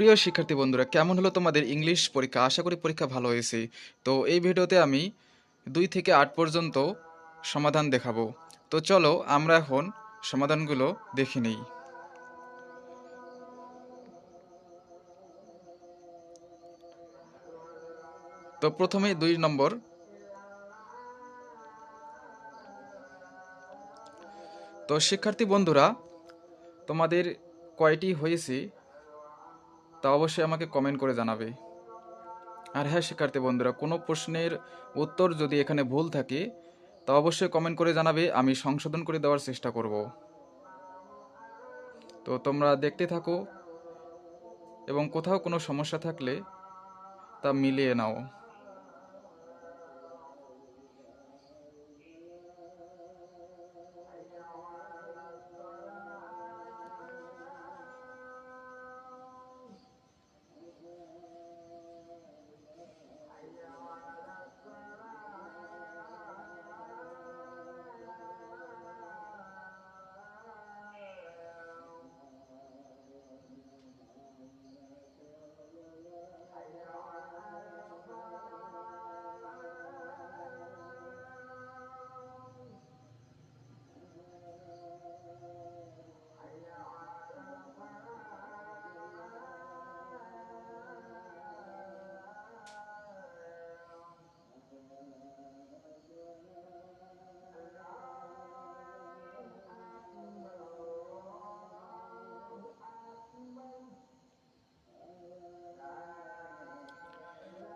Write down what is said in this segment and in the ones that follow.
প্রিয় শিক্ষার্থী বন্ধুরা, কেমন হলো তোমাদের ইংলিশ পরীক্ষা? আশা করি পরীক্ষা ভালো হয়েছে। তো এই ভিডিওতে আমি দুই থেকে আট পর্যন্ত সমাধান দেখাবো। তো চলো আমরা এখন সমাধানগুলো দেখে নিই। তো প্রথমে দুই নম্বর। তো শিক্ষার্থী বন্ধুরা, তোমাদের কয়টি হয়েছে? তা অবশ্যই আমাকে কমেন্ট করে জানাবে। আর হ্যাঁ শিক্ষার্থী বন্ধুরা, কোনো প্রশ্নের উত্তর যদি এখানে ভুল থাকে, তা অবশ্যই কমেন্ট করে জানাবে, আমি সংশোধন করে দেওয়ার চেষ্টা করব। তো তোমরা দেখতে থাকো এবং কোথাও কোনো সমস্যা থাকলে তা মিলিয়ে নাও।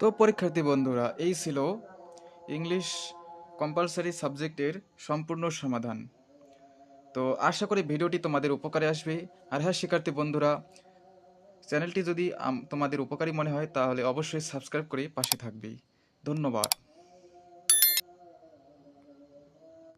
তো পরীক্ষার্থী বন্ধুরা, এই ছিল ইংলিশ কম্পালসারি সাবজেক্টের সম্পূর্ণ সমাধান। তো আশা করি ভিডিওটি তোমাদের উপকারে আসবে। আর হ্যাঁ শিক্ষার্থী বন্ধুরা, চ্যানেলটি যদি তোমাদের উপকারী মনে হয়, তাহলে অবশ্যই সাবস্ক্রাইব করে পাশে থাকবে। ধন্যবাদ।